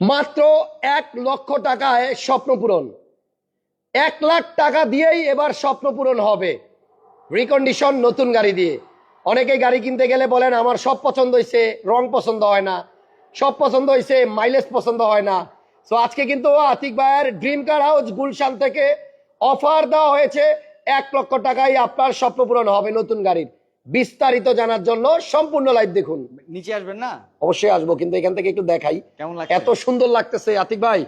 মাত্র এক লক্ষ টাকায় স্বপ্ন পূরণ। এক লাখ টাকা দিয়েই এবার স্বপ্ন পূরণ হবে। রিকন্ডিশন নতুন গাড়ি দিয়ে। অনেকে গাড়ি কিনতে গেলে বলেন, আমার সব পছন্দ হয়েছে রং পছন্দ হয় না। সব পছন্দ হয়েছে মাইলেজ পছন্দ হয় না। তো আজকে কিন্তু আতিক ভাইয়ের ড্রিম কার হাউস গুলশান থেকে অফার দেওয়া হয়েছে। এক লক্ষ টাকায় আপনার স্বপ্ন পূরণ হবে নতুন গাড়ির। বিস্তারিত জানার জন্য সম্পূর্ণ লাইভ দেখুন। নিচে আসবেন না? অবশ্যই আসব কিন্তু এখান থেকে একটু দেখাই। কেমন? এত সুন্দর লাগতেছে আতিক ভাই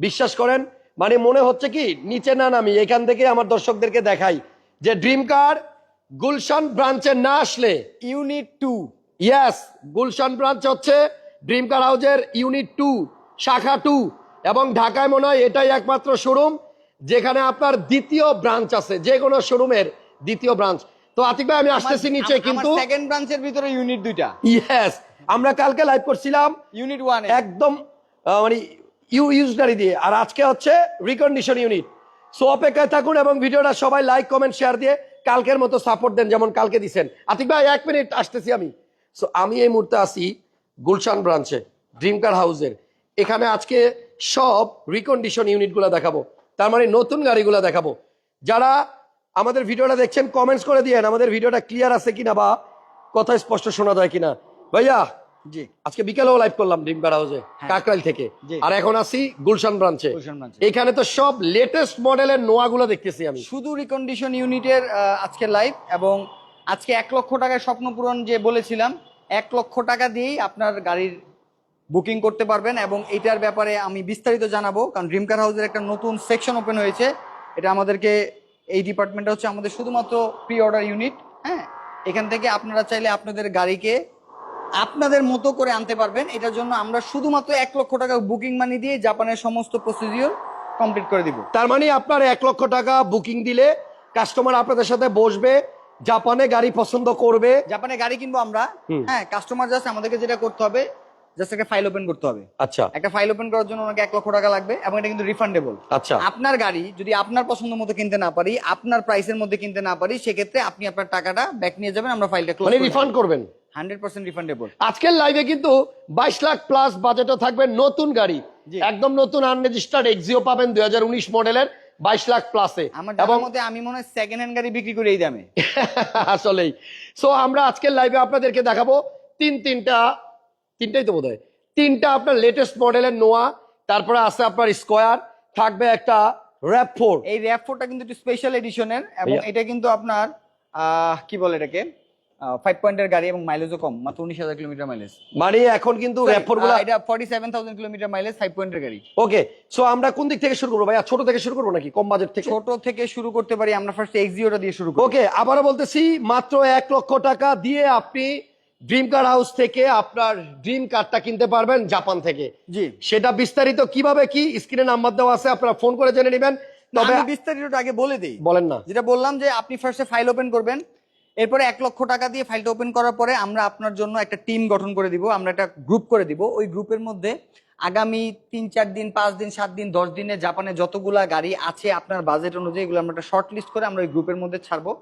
বিশ্বাস করেন? মানে মনে হচ্ছে কি নিচে না নামি এখান থেকে আমার দর্শকদেরকে দেখাই যে ড্রিম কার গুলশান ব্রাঞ্চে না আসলে unit two yes Gulshan branch হচ্ছে ড্রিম কার হাউজের ইউনিট টু শাখা টু এবং ঢাকায় মনে হয় এটাই একমাত্র শোরুম যেখানে আপনার দ্বিতীয় ব্রাঞ্চ আছে যে কোনো শোরুমের দ্বিতীয় ব্রাঞ্চ তো আতিক ভাই আমি আসতেছি নিচে কিন্তু সেকেন্ড ব্রাঞ্চের ভিতরে ইউনিট দুইটা। ইয়েস আমরা কালকে লাইভ করছিলাম ইউনিট ওয়ান একদম মানে ইউ ইউজ গাড়ি দিয়ে। আর আজকে হচ্ছে রিকন্ডিশন ইউনিট সো অপেক্ষায় থাকুন এবং ভিডিওটা সবাই লাইক কমেন্ট শেয়ার দিয়ে কালকের মতো সাপোর্ট দেন যেমন কালকে দিছেন। আতিক ভাই এক মিনিট আসতেছি আমি। সো আমি এই মুহূর্তে আসি গুলশান ব্রাঞ্চে ড্রিম কার হাউসের এখানে আজকে সব রিকন্ডিশন ইউনিটগুলো দেখাবো। তার মানে নতুন গাড়িগুলো দেখাবো। যারা আমাদের ভিডিওটা দেখছেন কমেন্টস করে দিয়েন আমাদের ভিডিওটা ক্লিয়ার আছে কিনা বা কথা স্পষ্ট শোনা যায় কিনা। ভাইয়া জি। আজকে বিকেলেও লাইভ করলাম ড্রিম হাউসে হ্যাঁ। কাকরাইল থেকে। আর এখন আসি গুলশান ব্রাঞ্চে। এখানে তো সব লেটেস্ট মডেলের নোয়াগুলো দেখতেছি আমি। শুধু রিকন্ডিশন ইউনিটের আজকে লাইভ এবং আজকে এক লক্ষ টাকার স্বপ্ন পূরণ যে বলেছিলাম এক লক্ষ টাকা দিয়েই আপনার গাড়ির বুকিং করতে পারবেন এবং এটার ব্যাপারে আমি বিস্তারিত জানাব কারণ ড্রিম কার হাউসের একটা নতুন সেকশন ওপেন হয়েছে। এটা আমাদেরকে এই ডিপার্টমেন্টটা হচ্ছে আমাদের শুধুমাত্র প্রি অর্ডার ইউনিট হ্যাঁ? এখান থেকে আপনারা চাইলে আপনাদের গাড়িকে আপনাদের মতো করে আনতে পারবেন। এটার জন্য আমরা শুধুমাত্র এক লক্ষ টাকা বুকিং মানি দিয়ে জাপানের সমস্ত প্রসিডিওর কমপ্লিট করে দিব। তার মানে আপনার এক লক্ষ টাকা বুকিং দিলে কাস্টমার আপনাদের সাথে বসবে জাপানে গাড়ি পছন্দ করবে। জাপানে গাড়ি কিনবো আমরা। হ্যাঁ কাস্টমার জাস্ট আমাদেরকে যেটা করতে হবে জাস্ট একটা ফাইল ওপেন করতে হবে। আচ্ছা। একটা ফাইল ওপেন করার জন্য ওনাকে এক লক্ষ টাকা লাগবে এবং এটা কিন্তু রিফান্ডেবল আচ্ছা। আপনার গাড়ি যদি আপনার পছন্দ মতো কিনতে না পারি আপনার প্রাইসের মধ্যে কিনতে না পারি সেক্ষেত্রে আপনি আপনার টাকাটা ব্যাক নিয়ে যাবেন আমরা ফাইলটা ক্লোজ মানে রিফান্ড করবেন? হান্ড্রেড পার্সেন্ট রিফান্ডেবল আজকের লাইভে কিন্তু বাইশ লাখ প্লাস বাজেটও থাকবে নতুন গাড়ি। একদম নতুন আনরেজিস্টার্ড এক্সিও পাবেন দুই হাজার উনিশ মডেলের বাইশ লাখ প্লাসে আমার এবং মধ্যে আমি মনে হয় সেকেন্ড হ্যান্ড গাড়ি বিক্রি করি এই দামে। আসলেই। সো আমরা আজকের লাইভে আপনাদেরকে দেখাবো তিন তিনটা তিনটাই তো বোধ তিনটা আপনার লেটেস্ট মডেলের নোয়া তারপরে আছে আপনার স্কোয়ার থাকবে একটা র্যাপ ফোর এই র্যাপ ফোরটা কিন্তু একটু স্পেশাল এডিশনের এবং এটা কিন্তু আপনার কি বলে এটাকে? ফাইভ পয়েন্টের গাড়ি এবং মাইলেজও কম মাত্র উনিশ হাজার কিলোমিটার মাইলেজ মানে এখন কিন্তু র্যাপ ফোরগুলা এটা forty seven thousand kilometre mileage five পয়েন্টের গাড়ি। ওকে সো আমরা কোন দিক থেকে শুরু করব ভাইয়া? ছোট থেকে শুরু করব নাকি? কম বাজেট থেকে? ছোট থেকে শুরু করতে পারি আমরা ফার্স্ট এক্সিওটা দিয়ে শুরু করি। ওকে আবারও বলতেছি মাত্র এক লক্ষ টাকা দিয়ে আপনি ড্রিম কার হাউস থেকে আপনার ড্রিম কারটা কিনতে পারবেন জাপান থেকে। জি। সেটা বিস্তারিত কীভাবে কি? স্ক্রিনে নাম্বার দেওয়া আছে আপনারা ফোন করে জেনে নেবেন। তবে আমি বিস্তারিতটা আগে বলে দিই। বলেন না। যেটা বললাম যে আপনি ফার্স্টে ফাইল ওপেন করবেন। এরপরে এক লক্ষ টাকা দিয়ে ফাইলটা ওপেন করার পরে আমরা আপনার জন্য একটা টিম গঠন করে দিব। আমরা একটা গ্রুপ করে দিব। ওই গ্রুপের মধ্যে আগামী তিন চার দিন পাঁচ দিন সাত দিন দশ দিনে জাপানে যতগুলা গাড়ি আছে আপনার বাজেট অনুযায়ী এগুলো আমরা একটা শর্ট লিস্ট করে আমরা ওই গ্রুপের মধ্যে ছাড়বো।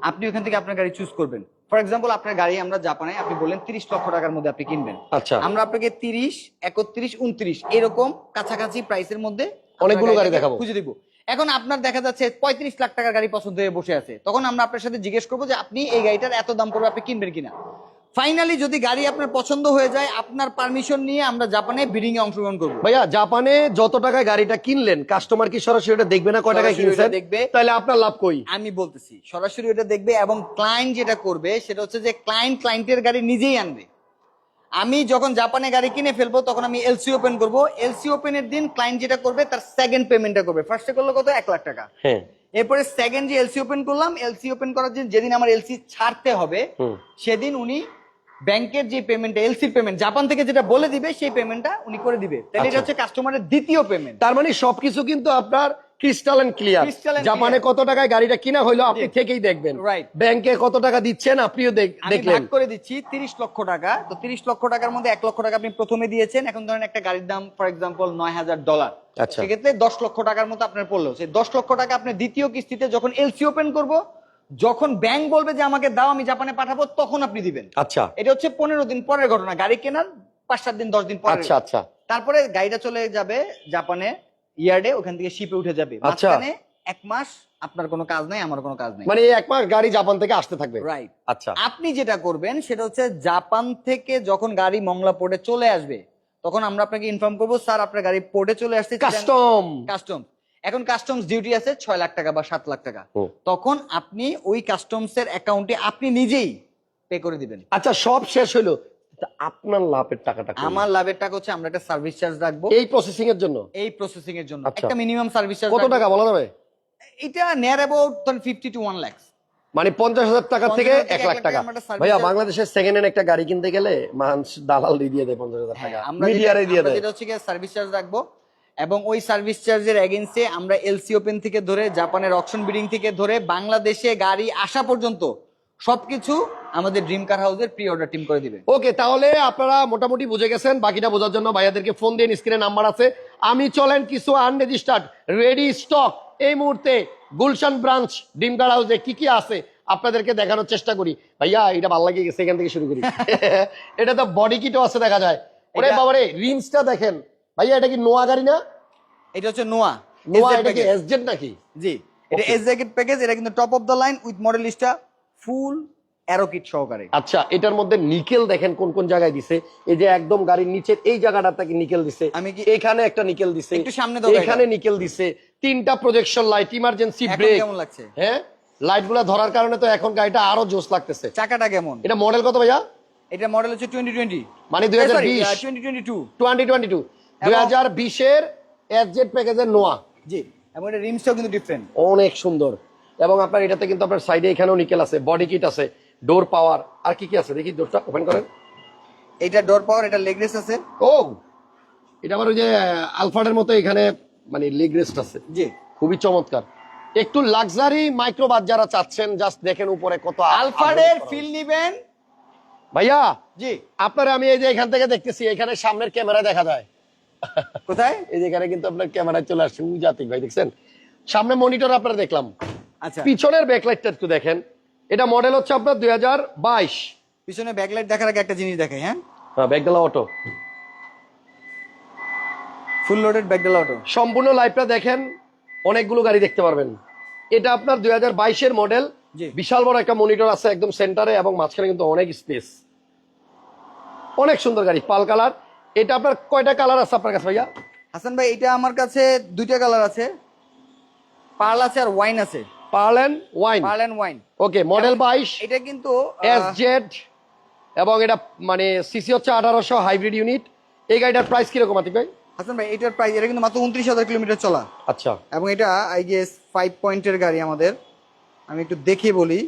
আপনি ওখান থেকে আপনার গাড়ি চুজ করবেন। ফর এক্সাম্পল আপনার গাড়ি আমরা জাপানে আপনি বললেন তিরিশ লক্ষ টাকার মধ্যে আপনি কিনবেন। আচ্ছা। আমরা আপনাকে তিরিশ একত্রিশ উনত্রিশ এরকম কাছাকাছি প্রাইসের মধ্যে অনেকগুলো গাড়ি দেখাবো। খুঁজে দিব। এখন আপনার দেখা যাচ্ছে পঁয়ত্রিশ লাখ টাকার গাড়ি পছন্দ হয়ে বসে আছে। তখন আমরা আপনার সাথে জিজ্ঞেস করব যে আপনি এই গাড়িটার এত দাম পড়বে আপনি কিনবেন কিনা? ফাইনালি যদি গাড়ি আপনার পছন্দ হয়ে যায় আপনার পারমিশন নিয়ে আমরা জাপানে বিডিং এ অংশগ্রহণ করব। ভাইয়া জাপানে যত টাকায় গাড়িটা কিনলেন কাস্টমার কি সরাসরি এটা দেখবে না কয় টাকায় কিনছেন? দেখবে। তাহলে আপনার লাভ কই? আমি বলতেছি সরাসরি ওটা দেখবে এবং ক্লায়েন্ট যেটা করবে সেটা হচ্ছে যে ক্লায়েন্ট ক্লায়েন্টের গাড়ি নিজেই আনবে। আমি যখন জাপানে গাড়ি কিনে ফেলব তখন আমি এলসি ওপেন করব। এলসি ওপেনের দিন ক্লায়েন্ট যেটা করবে তার সেকেন্ড পেমেন্টটা করবে। ফার্স্টে করল কত? এক লাখ টাকা। হ্যাঁ। এরপরে সেকেন্ড যে এলসি ওপেন করলাম এলসি ওপেন করার দিন যেদিন আমার এলসি ছাড়তে হবে সেদিন উনি ব্যাংকের যে পেমেন্ট এলসির পেমেন্ট জাপান থেকে যেটা বলে দিবে সেই পেমেন্টটা উনি করে দিবে। তাহলে এটা আচ্ছা। হচ্ছে কাস্টমারের দ্বিতীয় পেমেন্ট তার মানে সবকিছু কিন্তু আপনার ক্রিস্টাল এন্ড ক্লিয়ার জাপানে কত টাকায় গাড়িটা কিনা হইল আপনি থেকেই দেখবেন। Right. ব্যাংকে কত টাকা দিচ্ছেন আপনিও দেখলেন। ভাগ করে দিচ্ছি তিরিশ লক্ষ টাকা। তো তিরিশ লক্ষ টাকার মধ্যে এক লক্ষ টাকা আপনি প্রথমে দিয়েছেন। এখন ধরেন একটা গাড়ির দাম ফর এক্সাম্পল নয় হাজার ডলার আচ্ছা। সেক্ষেত্রে দশ লক্ষ টাকার মতো আপনার পড়ল। সেই দশ লক্ষ টাকা আপনি দ্বিতীয় কিস্তিতে যখন এলসি ওপেন করব যখন ব্যাংক বলবে যে আমাকে দাও আমি জাপানে পাঠাবো তখন আপনি দিবেন। আচ্ছা। এটা হচ্ছে পনেরো দিন পরের ঘটনা। গাড়ি কেনার পাঁচ সাত দিন দশ দিন পরে আচ্ছা আচ্ছা। তারপরে গাড়িটা চলে যাবে জাপানে ইয়ার্ডে ওখান থেকে শিপে উঠে যাবে। আচ্ছা। এক মাস আপনার কোনো কাজ নাই আমার কোনো কাজ নাই। মানে এক মাস গাড়ি জাপান থেকে আসতে থাকবে। রাইট আচ্ছা। আপনি যেটা করবেন সেটা হচ্ছে জাপান থেকে যখন গাড়ি মংলা পোর্টে চলে আসবে তখন আমরা আপনাকে ইনফর্ম করব স্যার আপনার গাড়ি পোর্টে চলে আসছে। কাস্টম কাস্টম এখন কাস্টমস ডিউটি আছে ছয় লাখ টাকা বা সাত লাখ টাকা। তখন আপনি ওই কাস্টমস এর অ্যাকাউন্টে আপনি নিজেই পে করে দিবেন। আচ্ছা সব শেষ হলো আপনার লাভের টাকাটা আমার লাভের টাকা হচ্ছে আমরা একটা সার্ভিস চার্জ রাখব। এই প্রসেসিং এর জন্য? এই প্রসেসিং এর জন্য। আচ্ছা। একটা মিনিমাম সার্ভিস চার্জ কত টাকা বলা যাবে? এটা near about fifty two one lakh মানে পঞ্চাশ হাজার টাকা থেকে এক লাখ টাকা টাকা। ভাইয়া বাংলাদেশের সেকেন্ড হ্যান্ড একটা গাড়ি কিনতে গেলে মানুষ দালাল দিয়ে দিয়ে পঞ্চাশ হাজার টাকা। হ্যাঁ, মিডিয়ারে দিয়ে দেয়। যেটা হচ্ছে সার্ভিস চার্জ রাখব। এবং ওই সার্ভিস চার্জের এগেন্সে আমরা এলসি ওপেন থেকে ধরে জাপানের অকশন বিডিং থেকে ধরে বাংলাদেশে গাড়ি আসা পর্যন্ত সবকিছু আমাদের ড্রিম কার হাউসের প্রি অর্ডার টিম করে দিবে। ওকে তাহলে আপনারা মোটামুটি বুঝে গেছেন বাকিটা বোঝার জন্য ভাইয়াদেরকে ফোন দিন স্ক্রিনে নাম্বার আছে। আমি চলেন কিছু আনরেজিস্টার্ড রেডি স্টক এই মুহূর্তে গুলশান ব্রাঞ্চ ডিমগাড় হাউসে কি কি আছে আপনাদেরকে দেখানোর চেষ্টা করি। ভাইয়া এটা ভালো লাগে গেছে এখান থেকে শুরু করি। এটা তো বডি কিটও আছে দেখা যায়। ওরে বাবারে রিমসটা দেখেন। ভাইয়া এটা কি নোয়া গাড়ি না? এটা হচ্ছে নোয়া নোয়া এটা কি এসজেড নাকি? জি এটা এসজেড প্যাকেজ এটা কিন্তু top of the line with model লিস্টটা ফুল অ্যারোকিট সহকারে। আচ্ছা এটার মধ্যে নিকেল দেখেন কোন কোন জায়গায় দিছে। এই যে একদম গাড়ির নিচের এই জায়গাটা জায়গাটাতে নিকেল দিছে। আমি কি এখানে একটা নিকেল দিছে। একটু সামনে দাও এখানে নিকেল দিছে। তিনটা প্রজেকশন লাইট ইমার্জেন্সি ব্রেক কেমন লাগছে? হ্যাঁ? লাইটগুলা ধরার কারণে তো এখন গাড়িটা আরও জোস লাগতেছে। চাকাটা কেমন? এটা মডেল কত ভাইয়া? এটা মডেল হচ্ছে 2020 মানে 2020 2022 2022 দুই হাজার বিশের এস প্যাকেজের নোয়া। জি এবং এটা রিমসটাও কিন্তু ডিফারেন্ট অনেক সুন্দর। এবং আপনার এটাতে কিন্তু আপনার সাইডে এখানেও নিকেল আছে বডি কিট আছে ডোর পাওয়ার আর কি কি আছে? দেখি ডোরটা ওপেন করেন। এটা ডোর পাওয়ার এটা লেগ রেস আছে। ও এটা আবার ওই যে আলফাডের মতো এখানে মানে লেগ রেস্ট আছে। জি। খুবই চমৎকার। একটু লাক্সারি মাইক্রোবাস যারা চাচ্ছেন জাস্ট দেখেন উপরে কত আ- আলফাডের আধুনিক ফিল নিবেন। ভাইয়া জি। আপনারা আমি এই যে এখান থেকে দেখতেছি এখানে সামনের ক্যামেরা দেখা যায়। কোথায়? এই যে কিন্তু আপনার ক্যামেরায় চলে আসছে জাতিক ভাই দেখছেন? সামনে মনিটর আপনারা দেখলাম। আচ্ছা। পিছনের ব্যাকলাইটটা একটু দেখেন। এটা মডেল হচ্ছে আপনার দুই হাজার বাইশ। পিছনে ব্যাকলাইট দেখার আগে একটা জিনিস দেখাই হ্যাঁ? হ্যাঁ ব্যাকডালা অটো ফুল লোডেড ব্যাকডালা অটো সম্পূর্ণ লাইভটা দেখেন অনেকগুলো গাড়ি দেখতে পারবেন। এটা আপনার দুই হাজার বাইশের মডেল বিশাল বড় একটা মনিটর আছে একদম সেন্টারে এবং মাঝখানে কিন্তু অনেক স্পেস অনেক সুন্দর গাড়ি পাল কালার। এটা আপনার কয়টা কালার আছে আপনার কাছে ভাইয়া? হাসান ভাই এটা আমার কাছে দুইটা কালার আছে। পার্ল আছে আর ওয়াইন আছে। Pearl and wine? Pearl and wine. Okay model বাইশ এটা কিন্তু এস জেড এবং এটা মানে সিসি হচ্ছে আঠারোশো হাইব্রিড ইউনিট। এই গাড়িটার প্রাইস কীরকম আতিক ভাই? হাসান ভাই এটার প্রাইস এটা কিন্তু মাত্র উনত্রিশ হাজার কিলোমিটার চলা। আচ্ছা। এবং এটা আই গেস ফাইভ পয়েন্টের গাড়ি আমাদের। আমি একটু দেখে বলি।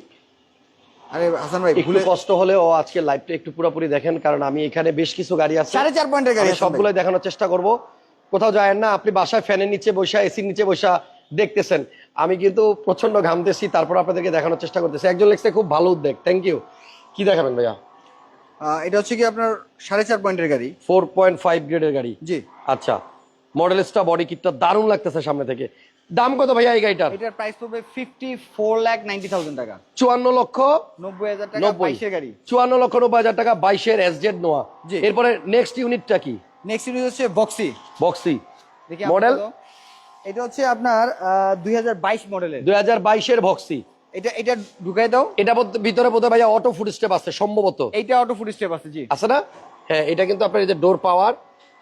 আরে হাসান ভাই ভুলে কষ্ট হলেও আজকে লাইভটা একটু পুরোপুরি দেখেন কারণ আমি এখানে বেশ কিছু গাড়ি আছে। সাড়ে চার পয়েন্টের গাড়ি দেখানোর চেষ্টা করব। কোথাও যায় না আপনি বাসায় ফ্যানের নিচে বসা এসির নিচে বসা দেখতেছেন। আমি কিন্তু প্রচণ্ড ঘামতেছি তারপর আপনাদেরকে দেখানোর চেষ্টা করতেছি। একজন লিখছে খুব ভালো উদ্যোগ থ্যাংক ইউ কি দেখাবেন ভাইয়া? এটা হচ্ছে কি আপনার সাড়ে চার পয়েন্টের গাড়ি? ফোর পয়েন্ট ফাইভ গ্রেডের গাড়ি। জি। আচ্ছা মডেলসটা বডি কিটটা দারুণ লাগতেছে সামনে থেকে। দাম কত ভাইয়া এই গাড়িটার? এটার প্রাইস পড়বে fifty four lakh ninety thousand টাকা। চুয়ান্ন লক্ষ নব্বই হাজার টাকা নব্বই। বাইশের গাড়ি। চুয়ান্ন লক্ষ নব্বই হাজার টাকা বাইশের এস জেড নোয়া এরপরে নেক্সট ইউনিটটা কি? নেক্সট ইউনিট হচ্ছে বক্সি বক্সি মডেল এটা হচ্ছে আপনার দুই হাজার বাইশ মডেলের। দুই হাজার বাইশের বক্সি এটা এটা ঢুকাই দাও। এটা ভিতরে বোধহয় ভাইয়া অটো ফুড স্টেপ আছে সম্ভবত। এটা অটো ফুড স্টেপ আছে জি। আছে না? হ্যাঁ এটা কিন্তু আপনার এই যে ডোর পাওয়ার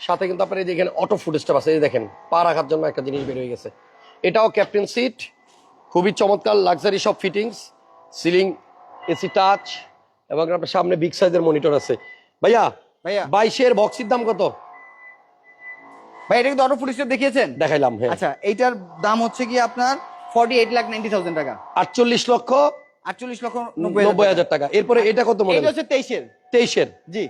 সাথে কিন্তু আপনার এই যে এখানে অটো ফুড স্টেপ আছে এই দেখেন পা রাখার জন্য একটা জিনিস বের হয়ে গেছে। এটাও ক্যাপ্টেন সিট খুবই চমৎকার লাক্সারি সব ফিটিংস সিলিং এসি টাচ এবং আপনার সামনে বিগ সাইজের মনিটর আছে। ভাইয়া ভাইয়া। বাইশের বক্সির দাম কত? ভাই এটা কিন্তু অটো ফুড দেখিয়েছেন? দেখাইলাম হ্যাঁ। আচ্ছা এইটার দাম হচ্ছে কি আপনার forty eight lakh ninety thousand টাকা। আটচল্লিশ লক্ষ আটচল্লিশ লক্ষ নব্বই হাজার টাকা। এরপরে এটা কত মডেল এটা হচ্ছে তেইশের। তেইশের? জি।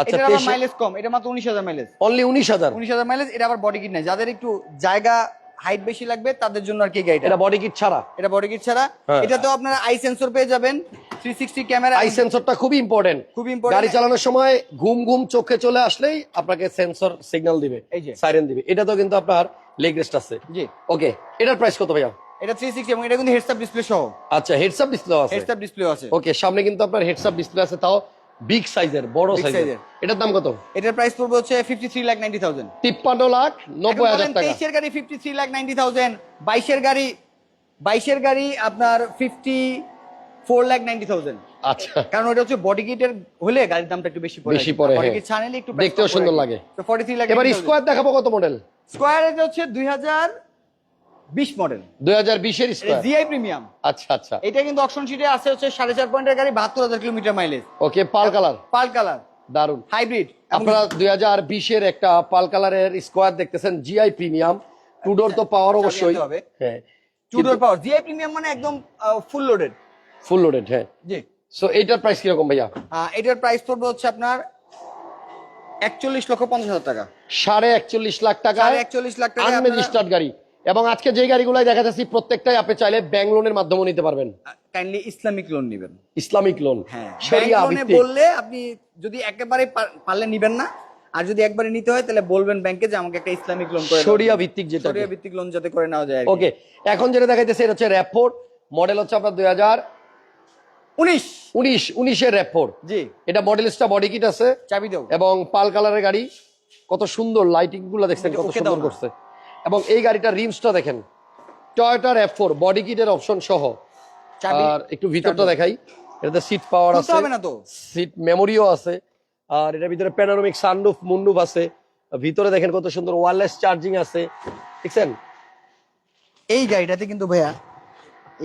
আচ্ছা এটার মাইলেজ কম এটা মাত্র উনিশ হাজার মাইলেজ অনলি উনিশ হাজার? উনিশ হাজার মাইলেজ এটা আবার বডি কিট নাই। যাদের একটু জায়গা হাইট বেশি লাগবে তাদের জন্য আর কি গাড়িটা? এটা বডি কিট ছাড়া। এটা বডি কিট ছাড়া। হ্যাঁ। এটাতেও আপনারা আই সেন্সর পেয়ে যাবেন থ্রি সিক্সটি ক্যামেরা আই সেন্সরটা খুবই ইম্পর্টেন্ট খুব important। গাড়ি চালানোর সময় ঘুম ঘুম চোখে চলে আসলেই আপনাকে সেন্সর সিগন্যাল দিবে এই যে। সাইরেন দিবে। এটা তো কিন্তু আপনার লেগ রেস্ট আছে। জি। ওকে এটার প্রাইস কত ভাইয়া? এটা থ্রি সিক্সটি এবং এটা কিন্তু হেডসআপ ডিসপ্লে সহ। আচ্ছা হেডসআপ ডিসপ্লে আছে। হেডসআপ ডিসপ্লে আছে। ওকে সামনে কিন্তু আপনার হেডসআপ ডিসপ্লে আছে তাও বিগ সাইজের বড় সাইজের এটার দাম কত? এটার প্রাইস পড়বে হচ্ছে fifty three lakh ninety thousand তিপ্পান্ন লাখ নব্বই হাজার টাকা। তেইশের গাড়ি fifty three lakh ninety thousand বাইশের গাড়ি বাইশের গাড়ি আপনার fifty four lakh ninety thousand আচ্ছা। কারণ ওটা হচ্ছে বডি কিটের হলে গাড়ির দামটা একটু বেশি পড়ে বেশি পড়ে, বডি। কিট ছাড়লে একটু দেখতেও সুন্দর লাগে। তো ফর্টি থ্রি লাখ এবার স্কোয়ার দেখাবো কত মডেল স্কোয়ার এটা হচ্ছে দুই হাজার হাজার বিশ মডেল দুই হাজার বিশের স্কোয়ার জিআই প্রিমিয়াম আচ্ছা আচ্ছা। এটা কিন্তু অপশন শিটে আছে হচ্ছে সাড়ে চার পয়েন্টের গাড়ি বাহাত্তর হাজার kilometre mileage okay pearl colour pearl colour দারুণ হাইব্রিড আপনারা দুই হাজার বিশের একটা পাল কালারের স্কোয়ার দেখতেছেন জিআই প্রিমিয়াম টু ডোর তো পাওয়ার অবশ্যই। হ্যাঁ। টুডোর পাওয়ার জিআই প্রিমিয়াম মানে একদম ফুল লোডেড ফুল লোডেড হ্যাঁ। জি। সো এইটার প্রাইস কীরকম ভাইয়া? এটার প্রাইস পড়বে হচ্ছে আপনার একচল্লিশ লক্ষ পঞ্চাশ হাজার টাকা। সাড়ে একচল্লিশ লাখ টাকা। একচল্লিশ লাখ টাকা আনরেজিস্টার্ড গাড়ি। এবং আজকে যে গাড়িগুলাই দেখা যাচ্ছে প্রত্যেকটাই আপনি চাইলে ব্যাংক লোনের মাধ্যমে নিতে পারবেন। কাইন্ডলি ইসলামিক লোন নেবেন। Islamic loan. হ্যাঁ শরিয়া ভিত্তিক বললে আপনি যদি একেবারে পারলে নিবেন না আর যদি একবারে নিতে হয় তাহলে বলবেন ব্যাংকে যে আমাকে একটা ইসলামিক লোন করে শরিয়া ভিত্তিক যেটা শরিয়া ভিত্তিক লোন যাতে করে নেওয়া যায় ওকে এখন যেটা দেখাইতেছে এটা হচ্ছে র্যাপোর মডেল হচ্ছে আপনার দুই হাজার উনিশ। উনিশ উনিশের র্যাপোর জি। এটা মডেলিস্টা বডি কিট আছে। চাবি দাও। এবং পাল কালারের গাড়ি। কত সুন্দর লাইটিংগুলো দেখছেন কত সুন্দর করছে। এবং এই গাড়িটার রিমসটা দেখেন। টয়োটার এফ ফোর বডি কিটের অপশন সহ আর একটু ভিতরটা দেখাই। এটাতে সিট পাওয়ার আছে সিট মেমোরিও আছে। আর এটার ভিতরে প্যানোরামিক সানরুফ মুন্ডুফ আছে। ভিতরে দেখেন কত সুন্দর ওয়্যারলেস চার্জিং আছে। দেখছেন? এই গাড়িটাতে কিন্তু ভাইয়া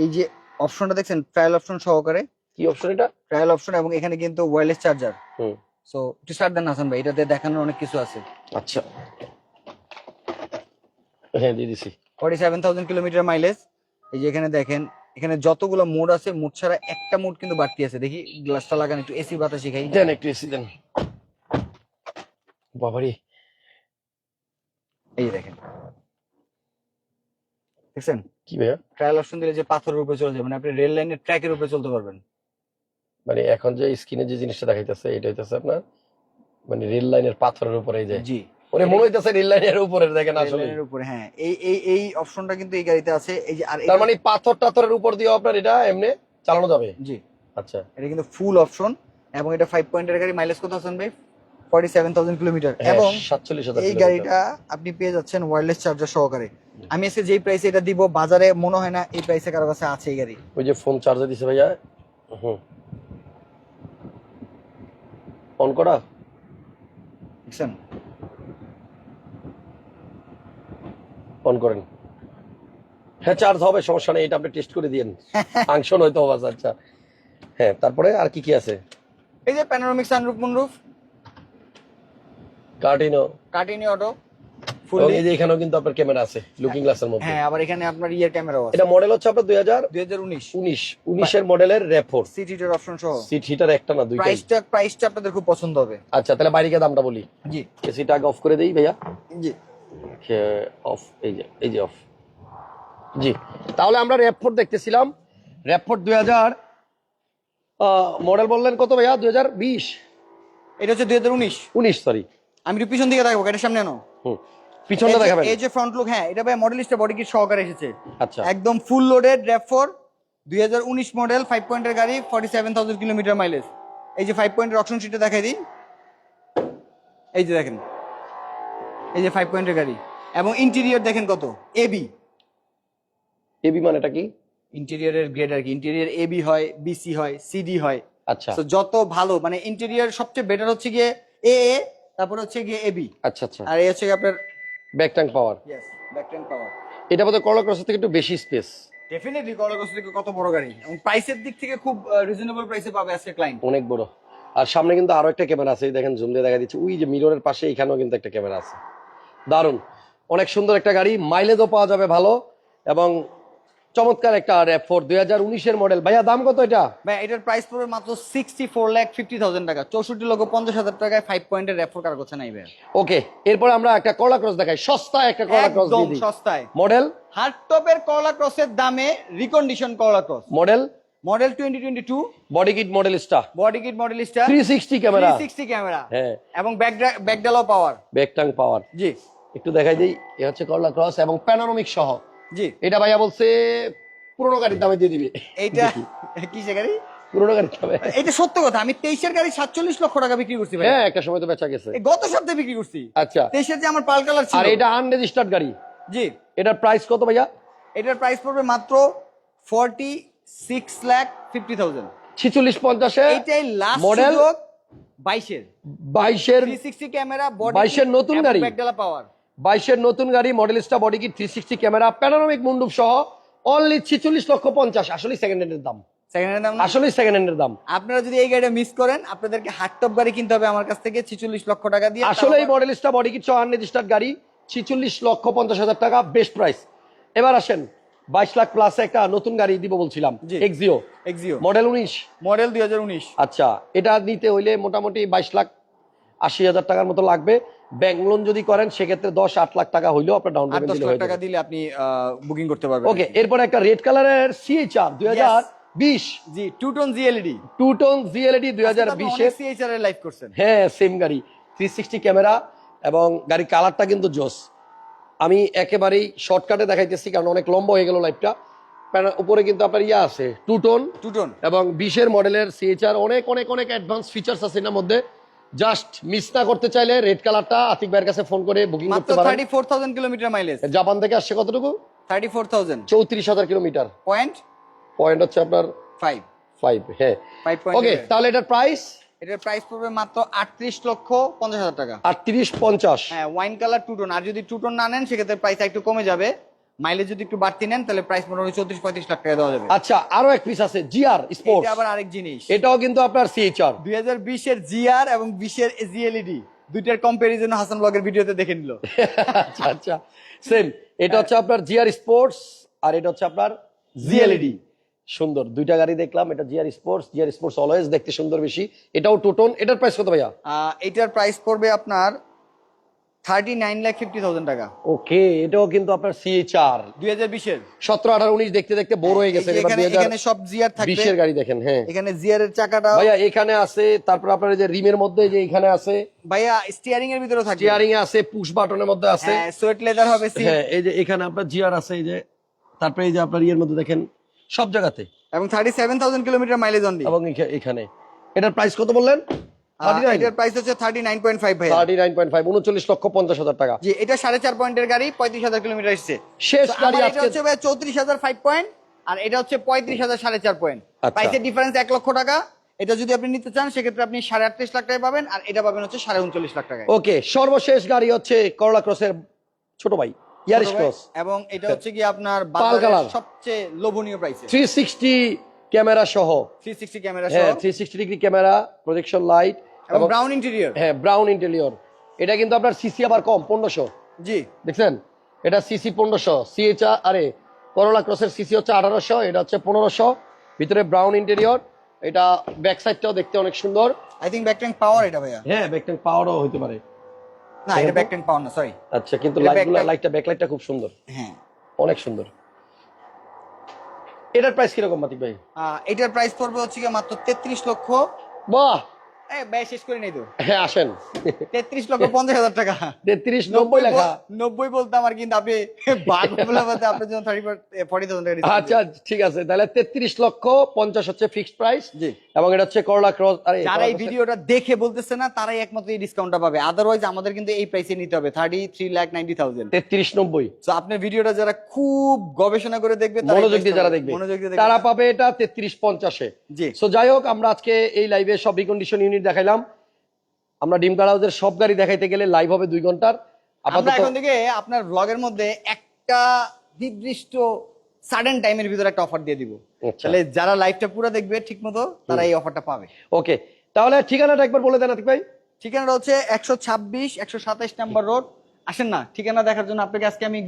এই যে অপশনটা দেখছেন ট্রায়াল অপশন সহকারে? কি অপশন এটা? ট্রায়াল অপশন এবং এখানে কিন্তু ওয়্যারলেস চার্জার হুম। সো একটু স্টার্ট দেন হাসান ভাই এটাতে দেখানোর অনেক কিছু আছে। আচ্ছা। হ্যাঁ দিয়ে দিছি। Forty seven thousand kilometre mileage এই যে এখানে দেখেন এখানে যতগুলো মোড আছে মোড ছাড়া একটা মোড কিন্তু বাড়তি আছে। দেখি গ্লাসটা লাগান একটু এসি বাতাস শিখাই। দেন একটু এসি দেন। বাবারি। এই দেখেন। দেখছেন? কি ভাইয়া? ট্রায়াল অপশন দিলে যে পাথরের উপরে চলে যাবে মানে আপনি রেল লাইনের ট্র্যাকের উপরে চলতে পারবেন। মানে এখন যে স্ক্রিনে যে জিনিসটা দেখাইতেছে এটা হইতেছে আপনার মানে রেল লাইনের পাথরের উপরে যায় জি। ওরে মনে হইতেছে রেল লাইনের উপরে দেখেন আসলে। উপরে হ্যাঁ। এই এই এই অপশনটা কিন্তু এই গাড়িতে আছে। এই যে আর তার মানে পাথর টাথরের উপর দিয়ে আপনার এটা এমনি চালানো যাবে? জি। আচ্ছা। এটা কিন্তু ফুল অপশন এবং এটা ফাইভ পয়েন্টের গাড়ি মাইলেজ কত আছেন ভাই? ফর্টি সেভেন থাউজেন্ড কিলোমিটার এবং এবং সাতচল্লিশ হাজার এই গাড়িটা আপনি পেয়ে যাচ্ছেন ওয়্যারলেস চার্জার সহকারে। আমি এসে যেই প্রাইসে এটা দিব বাজারে মনে হয় না এই প্রাইসে কারও কাছে আছে এই গাড়ি। ওই যে ফোন চার্জে দিছে ভাইয়া। হুম। অন করা? বুঝছেন অন করেন। হ্যাঁ চার্জ হবে সমস্যা নেই এটা আপনি টেস্ট করে দিয়েন। ফাংশন হয়তো হবে আচ্ছা হ্যাঁ তারপরে আর কি কি আছে? এই যে প্যানোরামিক সানরুফ মুনরুফ কার্টিনো কাটিনি অটো ফুললি এই যে এখানেও কিন্তু আপনার ক্যামেরা আছে লুকিং গ্লাসের মধ্যে। হ্যাঁ আবার এখানে আপনার ইয়ের ক্যামেরাও আছে। এটা মডেল হচ্ছে আপনার দুই হাজার দুই হাজার উনিশ। উনিশ। উনিশের মডেলের র্যাপোর সিট হিটার অপশন সহ। সিট হিটার একটা না দুইটাই। প্রাইসটা প্রাইসটা আপনাদের খুব পছন্দ হবে। আচ্ছা তাহলে বাইরে দামটা বলি। জি। এসিটা অফ করে দেই ভাইয়া। জি। অফ এই যে এই যে অফ জি তাহলে আমরা র্যাপফোর্ড দেখতেছিলাম। র্যাপফোর্ড দুই হাজার মডেল বললেন কত ভাইয়া? দুই হাজার বিশ। এটা হচ্ছে দুই হাজার উনিশ। উনিশ সরি আমি একটু পিছন দিকে দেখাবো গাড়ির সামনে আনো। হুম পিছনটা দেখাবেন। এই যে ফ্রন্ট লুক হ্যাঁ এটা ভাই মডেল মডেলিস্টের বডি কিট সহকারে এসেছে। আচ্ছা। একদম ফুল লোডেড র্যাপ ফোর দুই হাজার উনিশ মডেল ফাইভ পয়েন্টের গাড়ি forty seven thousand kilometre mileage এই যে ফাইভ পয়েন্টের অপশন সিটে দেখাই দিই। এই যে দেখেন। এই যে ফাইভ পয়েন্টের গাড়ি। এবং ইন্টেরিয়র দেখেন কত? এবি এ বিমানটা কি? ইন্টেরিয়রের গ্রেড আর কি। ইন্টেরিয়র এবি হয় বিসি হয় সিডি হয়। আচ্ছা। তো যত ভালো মানে ইন্টেরিয়র সবচেয়ে বেটার হচ্ছে গিয়ে এ এ তারপর হচ্ছে গিয়ে এবি আচ্ছা আচ্ছা। আর এই হচ্ছে আপনার back tank power yes back ten power এটা বোধহয় করলা ক্রসের থেকে একটু বেশি স্পেস ডেফিনেটলি কলাগস থেকে কত বড় গাড়ি? এবং প্রাইসের দিক থেকে খুব রিজনেবল প্রাইসে পাবে আজকে ক্লায়েন্ট অনেক বড়। আর সামনে কিন্তু আরও একটা ক্যামেরা আছে দেখেন জুম দিয়ে দেখা দিচ্ছে। ওই যে মিররের পাশে এখানেও কিন্তু একটা ক্যামেরা আছে। অনেক সুন্দর একটা গাড়ি মাইলেজও পাওয়া যাবে ভালো এবং চমৎকার একটা র্যাপ ফোর দুই হাজার উনিশের মডেল ভাইয়া দাম কত এটা? ভাই এটার প্রাইস পড়বে মাত্র sixty four lakh fifty thousand টাকা। চৌষট্টি লক্ষ পঞ্চাশ হাজার টাকায় ফাইভ পয়েন্টের রেফার কার করছে নাই ভাই ওকে এরপর আমরা একটা করলা ক্রস দেখাই। সস্তায় একটা করলা ক্রস একদম সস্তায়। মডেল হার্ড টপের করলা ক্রসের দামে recondition Corolla Cross model model twenty twenty two body kit Modellista body kit Modellista three sixty camera sixty camera হ্যাঁ এবং ব্যাকডালাও পাওয়ার ব্যাক টাং পাওয়ার জি। একটু দেখাই দিই এ হচ্ছে করলা ক্রস এবং প্যানোরামিক সহ। জি। এটা ভাইয়া বলছে পুরোনো গাড়ির দামে দিয়ে দিবে। এইটা কিসে গাড়ি? পুরোনো গাড়ি এটা সত্য কথা আমি তেইশের গাড়ি সাতচল্লিশ লক্ষ টাকা বিক্রি করছি হ্যাঁ একটা সময় তো বেচা গেছে। গত সপ্তাহে বিক্রি করছি। আচ্ছা। তেইশের যে আমার পাল কালার ছিল। আর এটা আনরেজিস্টার্ড গাড়ি। জি। এটার প্রাইস কত ভাইয়া? এটার প্রাইস পড়বে মাত্র forty six lakh fifty thousand ছিচল্লিশ পঞ্চাশে এইটাই লাস্ট মডেল বাইশের। বাইশের থ্রি সিক্সটি ক্যামেরা বডি 22 এর নতুন গাড়ি। ব্যাকডালা পাওয়ার বাইশের নতুন গাড়ি Modellista body kit three sixty camera panoramic moonroof সহ অনলি ছিচল্লিশ লক্ষ পঞ্চাশ। আসলে সেকেন্ড হ্যান্ডের দাম। সেকেন্ড হ্যান্ড দাম আসলে সেকেন্ড হ্যান্ডের দাম। আপনারা যদি এই গাড়িটা মিস করেন আপনাদেরকে হাট টপ গাড়ি কিনতে হবে আমার কাছ থেকে ছিচল্লিশ লক্ষ টাকা দিয়ে। আসলে এই বডি কিট সহ আনরেজিস্টার্ড গাড়ি ছিচল্লিশ লক্ষ পঞ্চাশ হাজার টাকা বেস্ট প্রাইস এবার আসেন বাইশ লাখ প্লাস একটা নতুন গাড়ি দিব বলছিলাম জি। এক্সিও এক্সিও মডেল উনিশ। মডেল দুই আচ্ছা এটা নিতে হইলে মোটামুটি বাইশ লাখ আশি হাজার টাকার মতো লাগবে। ব্যাংক লোন যদি করেন সেক্ষেত্রে দশ আট লাখ টাকা হইলেও আপনার ডাউন দশ লাখ টাকা দিলে আপনি বুকিং করতে পারবেন। ওকে এরপর একটা রেড কালারের সিএইচআর দুই হাজার বিশ। G two tone GLED two tone GLED দুই হাজার বিশের সিএইচআর এর লাইভ করছেন। হ্যাঁ সেম গাড়ি। থ্রি সিক্সটি ক্যামেরা এবং গাড়ির কালারটা কিন্তু জোস। আমি একেবারেই শর্টকাটে দেখাইতেছি কারণ অনেক লম্বা হয়ে গেল লাইফটা উপরে কিন্তু আপনার ইয়া আছে টু টোন টু টোন এবং বিশের মডেলের সিএচআর অনেক অনেক অনেক অ্যাডভান্স ফিচার্স আছে এটার মধ্যে। জাস্ট মিস না করতে চাইলে রেড কালারটা আতিক ভাইয়ের কাছে ফোন করে বুকিং করতে পারেন। Thirty four thousand kilometre mileage Japan থেকে আসছে কতটুকু? থার্টি ফোর থাউজেন্ড চৌত্রিশ হাজার কিলোমিটার পয়েন্ট পয়েন্ট হচ্ছে আপনার ফাইভ ফাইভ হ্যাঁ। ওকে তাহলে এটার প্রাইস এটার প্রাইস পড়বে মাত্র আটত্রিশ লক্ষ পঞ্চাশ হাজার টাকা। আটত্রিশ পঞ্চাশ। হ্যাঁ ওয়াইন কালার টু টোন আর যদি টু টোন না নেন সেক্ষেত্রে প্রাইস একটু কমে যাবে। মাইলেজ যদি একটু বাড়তি নেন তাহলে প্রাইস মোটামুটি চৌত্রিশ পঁয়ত্রিশ লাখ টাকা দেওয়া যাবে। আচ্ছা আরও এক পিস আছে জিআর স্পোর্টস আবার আরেক জিনিস। এটাও কিন্তু আপনার সিএচআর দুই হাজার বিশের জিআর এবং বিশের জিএলইডি দুইটার কম্পারিজন হাসান ব্লগের ভিডিওতে দেখে নিল। আচ্ছা আচ্ছা সেম এটা হচ্ছে আপনার জিআর স্পোর্টস আর এটা হচ্ছে আপনার জিএলইডি সুন্দর দুইটা গাড়ি দেখলাম এটা GR sports GR sports always দেখতে সুন্দর বেশি। এটাও টুটন এটার প্রাইস কত ভাইয়া? এটার প্রাইস পড়বে আপনার thirty nine lakh fifty thousand টাকা। ওকে এটাও কিন্তু আপনার দুই হাজার বিশের। সতেরো আঠারো উনিশ দেখতে দেখতে বড় হয়ে গেছে এখানে সব থাকবে। বিশের গাড়ি দেখেন হ্যাঁ। এখানে চাকাটা ভাইয়া এখানে আছে তারপর আপনার যে রিমের মধ্যে যে এখানে আছে। ভাইয়া স্টিয়ারিং এর ভিতরে স্টিয়ারিং এ আছে পুশ বাটনের মধ্যে আছে। হ্যাঁ সোয়েট লেদার হবে হ্যাঁ এই যে এখানে আপনার জিআর আছে এই যে তারপরে এই যে আপনার ইয়ের মধ্যে দেখেন সব জায়গাতে। এবং thirty seven thousand kilometre mileage only এবং এখানে। এটার প্রাইস কত বললেন? এটার প্রাইস হচ্ছে লক্ষ হাজার টাকা। জি এটা পয়েন্টের গাড়ি কিলোমিটার শেষ গাড়ি আজকে হচ্ছে ভাই পয়েন্ট আর এটা হচ্ছে পয়েন্ট আচ্ছা। প্রাইসের ডিফারেন্স এক লক্ষ টাকা। এটা যদি আপনি নিতে চান সেক্ষেত্রে আপনি সাড়ে আটত্রিশ লাখ টাকা পাবেন আর এটা পাবেন হচ্ছে সাড়ে উনচল্লিশ লাখ টাকায়। ওকে সর্বশেষ গাড়ি হচ্ছে করলা ক্রসের ছোট ভাই ইয়ারিস ক্রস এবং এটা হচ্ছে কি আপনার। সবচেয়ে লোভনীয় প্রাইস থ্রি সিক্সটি ক্যামেরা সহ। থ্রি সিক্সটি ক্যামেরা সহ। Three sixty degree camera projection light এবং ব্রাউন ইন্টেরিয়র হ্যাঁ ব্রাউন ইন্টেরিয়র এটা কিন্তু আপনার সিসি আবার কম পনেরোশো। জি। দেখছেন? এটা সিসি পনেরোশো সিএচআর আরে করলা ক্রসের সিসি হচ্ছে আঠারোশো এটা হচ্ছে পনেরোশো। ভিতরে ব্রাউন ইন্টেরিয়র এটা ব্যাক সাইডটাও দেখতে অনেক সুন্দর। I think back tank power এটা ভাইয়া। হ্যাঁ ব্যাকট্যাঙ্ক পাওয়ারও হতে পারে। না এটা ব্যাক ট্যাঙ্ক পাওয়ার না সরি আচ্ছা কিন্তু লাইটগুলো backlight- লাইটটা খুব সুন্দর। হ্যাঁ। অনেক সুন্দর। এটার প্রাইস কীরকম মাতিক ভাই? এটার প্রাইস পড়বে হচ্ছে মাত্র তেত্রিশ লক্ষ। বাহ! শেষ করে নেই তো। হ্যাঁ আসেন। তেত্রিশ লক্ষ পঞ্চাশ হাজার টাকা। তেত্রিশ নব্বই লেখা। নব্বই বলতে আমার কিন্তু আপনি বাঘ বলে বলতে আপনার জন্য ফর্টি থাউজেন্ড টাকা আচ্ছা ঠিক আছে। তাহলে তেত্রিশ লক্ষ পঞ্চাশ হচ্ছে ফিক্সড প্রাইস জি। এবং এটা হচ্ছে করলা ক্রস যারা এই ভিডিওটা দেখে বলতেছে না তারাই একমাত্র এই ডিসকাউন্টটা পাবে। আদারওয়াইজ আমাদের কিন্তু এই প্রাইসে নিতে হবে thirty three lakh ninety thousand তেত্রিশ নব্বই। তো আপনার ভিডিওটা যারা খুব গবেষণা করে দেখবে মনোযোগ দিয়ে যারা। দেখবে। মনোযোগ দিয়ে তারা পাবে এটা তেত্রিশ পঞ্চাশে। জি। সো যাই হোক আমরা আজকে এই লাইভে সব রিকন্ডিশন ইউনিট দেখাইলাম। আমরা ডিম কার হাউসের সব গাড়ি দেখাইতে গেলে লাইভ হবে দুই ঘণ্টার। আমরা এখন থেকে আপনার ব্লগের মধ্যে একটা নির্দিষ্ট সাডেন টাইমের ভিতরে একটা অফার দিয়ে দিব। আচ্ছা। তাহলে যারা লাইভটা পুরো দেখবে ঠিক মতো তারা এই অফারটা পাবে। ওকে তাহলে ঠিকানাটা একবার বলে দেন আতিক ভাই। ঠিকানাটা হচ্ছে একশো ছাব্বিশ একশো সাতাইশ নাম্বার রোড। আসেন না ঠিকানা দেখার জন্য আপনাকে আজকে আমি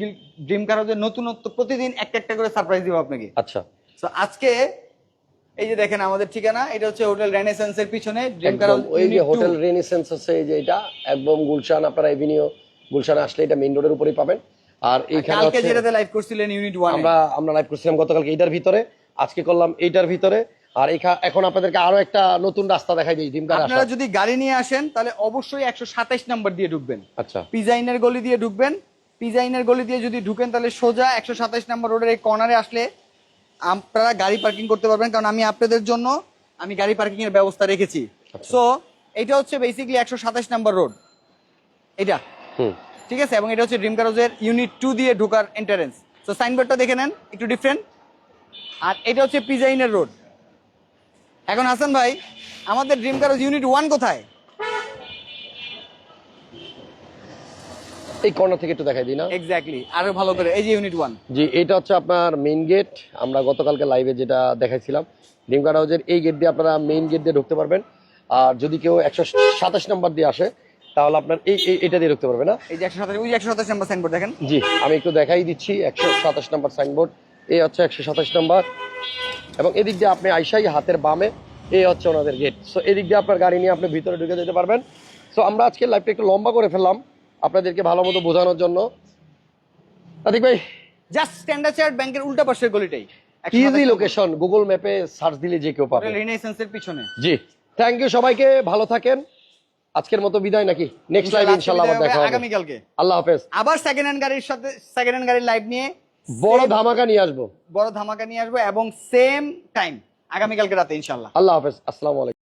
ড্রিম কার নতুনত্ব প্রতিদিন একটা একটা করে সারপ্রাইজ দিব আপনাকে। আচ্ছা। তো আজকে এই যে দেখেন আমাদের ঠিকানা এটা হচ্ছে হোটেল রেনেসেন্স এর পিছনে ওই যে হোটেল রেনেসেন্স আছে এই যে এটা একদম গুলশান আপনারা এভিনিউ গুলশান আসলে এটা মেইন রোডের উপরেই পাবেন। আর এইখানে কালকে যেটাতে লাইভ করছিলেন ইউনিট ওয়ান আমরা আমরা লাইভ করছিলাম গতকালকে এইটার ভিতরে আজকে করলাম এইটার ভিতরে। আর এখা- এখন আপনাদেরকে আরও একটা নতুন রাস্তা দেখাই দিই ডিমকার আপনারা যদি গাড়ি নিয়ে আসেন তাহলে অবশ্যই একশো সাতাইশ নাম্বার দিয়ে ঢুকবেন। আচ্ছা। পিজাইনের গলি দিয়ে ঢুকবেন। পিজাইনের গলি দিয়ে যদি ঢুকেন তাহলে সোজা একশো সাতাইশ নাম্বার রোডের এই কর্নারে আসলে আপনারা গাড়ি পার্কিং করতে পারবেন কারণ আমি আপনাদের জন্য আমি গাড়ি পার্কিং এর ব্যবস্থা রেখেছি। আচ্ছা। সো এটা হচ্ছে বেসিক্যালি একশো সাতাশ নাম্বার রোড এটা। হুম। ঠিক আছে? এবং এটা হচ্ছে ড্রিম কারোজের ইউনিট টু দিয়ে ঢোকার এন্টারেন্স তো সাইনবোর্ডটা দেখে নেন একটু ডিফারেন্ট আর এটা হচ্ছে পিজাইনের রোড এখন হাসান ভাই আমাদের ড্রিম কারোজ ইউনিট ওয়ান কোথায়? এই কর্নার থেকে একটু দেখাই দিই না? এক্স্যাক্টলি আরও ভালো করে এই যে ইউনিট ওয়ান জি এটা হচ্ছে আপনার মেইন গেট আমরা গতকালকে লাইভে যেটা দেখাইছিলাম ডিমকাট হাউসের এই গেট দিয়ে আপনারা মেইন গেট দিয়ে ঢুকতে পারবেন। আর যদি কেউ একশো সাতাশ নাম্বার দিয়ে আসে তাহলে আপনার এই এই- এটা দিয়ে ঢুকতে পারবে না। এই যে একশো সাতাশ ওই একশো সাতাশ নাম্বার সাইনবোর্ড দেখেন। জি আমি একটু দেখাই দিচ্ছি একশো সাতাশ নাম্বার সাইনবোর্ড এই হচ্ছে একশো সাতাশ নাম্বার এবং এদিক দিয়ে আপনি আইসাই হাতের বামে এই হচ্ছে ওনাদের গেট সো এদিক দিয়ে আপনার গাড়ি নিয়ে আপনি ভিতরে ঢুকে যেতে পারবেন। সো আমরা আজকে লাইভটা একটু লম্বা করে ফেললাম। আপনাদেরকে ভালো মতো বোঝানোর জন্য। ভাই জাস্ট স্ট্যান্ডার্ড চার্ট ব্যাংকের উল্টা পাশের গলিটাই। ইজি লোকেশন গুগল ম্যাপে সার্চ দিলে যে কেউ পাবে। রিনেসেন্সের পিছনে। জি। থ্যাংক ইউ সবাইকে ভালো থাকেন। আজকের মতো বিদায় নাকি? নেক্সট লাইভ ইনশাআল্লাহ আবার দেখা হবে। আগামীকালকে। আল্লাহ হাফেজ। আবার সেকেন্ড হ্যান্ড গাড়ির সাথে সেকেন্ড হ্যান্ড গাড়ির লাইভ নিয়ে বড় ধামাকা নিয়ে আসব। বড় ধামাকা নিয়ে আসব এবং সেম টাইম আগামীকালকে রাতে ইনশাল্লাহ। আল্লাহ হাফেজ। আসসালামু আলাইকুম।